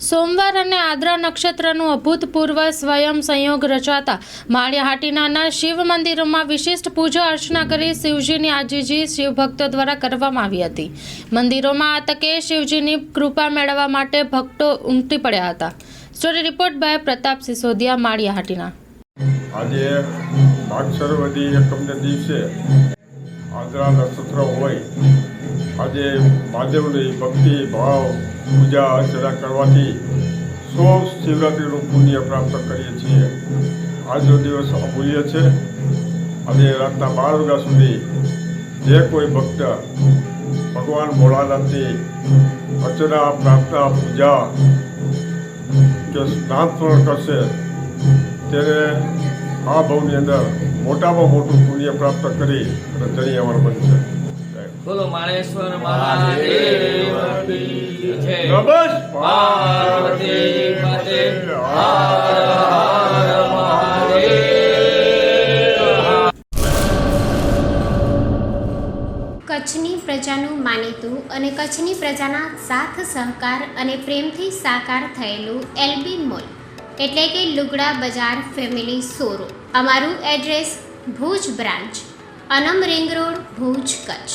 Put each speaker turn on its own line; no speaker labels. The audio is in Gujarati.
સોમવાર અને આદ્રા નક્ષત્રનું અભૂતપૂર્વ સ્વયં સંયોગ રચાતા માળિયાહાટીનાના શિવ મંદિરોમાં વિશિષ્ટ પૂજા અર્ચના કરી શિવજીની આજીજી શિવભક્તો દ્વારા કરવામાં આવી હતી. મંદિરોમાં આ તકે શિવજીની કૃપા મેળવવા માટે ભક્તો ઉમટી પડ્યા હતા. Story report by Pratap Sisodia, Maliyahatina.
આજે માગસરવદી એકમને દિવસે આંધ્રા નક્ષત્ર હોય આજે મહાદેવની ભક્તિ, ભાવ, પૂજા, અર્ચના કરવાથી સો શિવરાત્રિનું પુણ્ય પ્રાપ્ત કરીએ છીએ. આજનો દિવસ અમૂલ્ય છે. અને રાતના બાર વાગ્યા સુધી જે કોઈ ભક્ત ભગવાન ભોળાનાથની અર્ચના, પ્રાર્થના, પૂજા કે સ્નાન પણ કરશે ત્યારે આ ભાવની અંદર મોટામાં મોટું પુણ્ય પ્રાપ્ત કરી અને ધણી બનશે.
બોલો માણેશ્વર મહાદેવ જય. પાર્વતી પતે હર હર મહાદેવ.
કચ્છની પ્રજાનું માનીતું અને કચ્છની પ્રજાના સાથ સહકાર અને પ્રેમથી સાકાર થયેલું એલબી મોલ એટલે કે લુગડા બજાર ફેમિલી શોરૂમ. અમારું એડ્રેસ ભુજ બ્રાન્ચ અનમ ring road Bhuj Kutch.